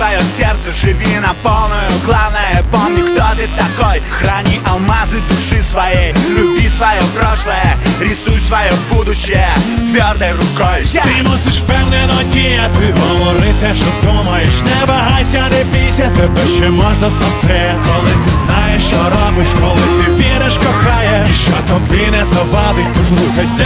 свое сердце, живи на полную. Главное, помни, кто ты такой. Храни алмазы души своей. Люби свое прошлое, рисуй свое будущее Твердой рукой. Я Ти мусиш впевнено діяти, говори те, що думаєш, не вагайся, не бійся, тебе ще можна спасти. Коли ти знаєш, що робиш, коли ти віриш, кохаєш, і що тобі не завадить, тож рухайся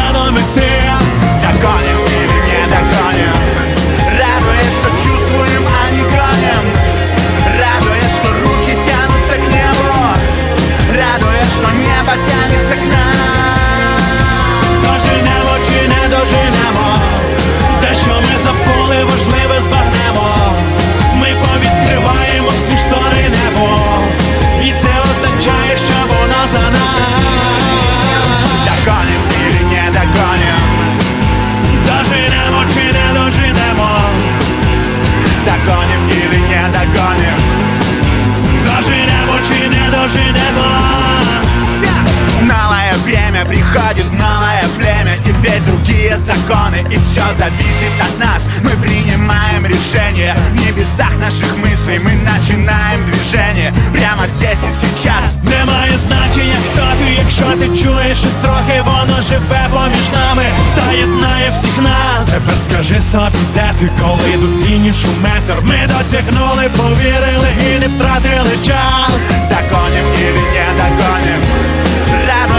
законы и все зависит от нас Мы принимаем решения В небесах наших мыслей мы начинаем движение Прямо здесь и сейчас Немає значення, хто ти, якщо ти чуєш щось трохи, воно живе поміж нами та єднає всіх нас. Тепер скажи собі, де ти, коли до фінішу метр Ми досягнули, повірили і не втратили час. Догоним или не догоним Радуясь,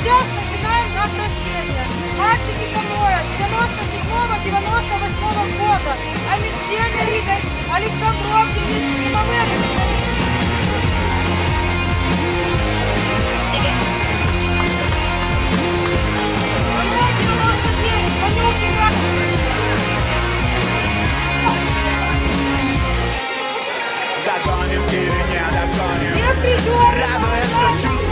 сейчас начинаем наше чтение. Мальчики Камоя, 97-98 года. Амельченя Игорь, Александров Денис Зимовырин. Камоя 99, Ванюхин Гагарин. Догоним или не догоним? Не придем! Радуется чувство.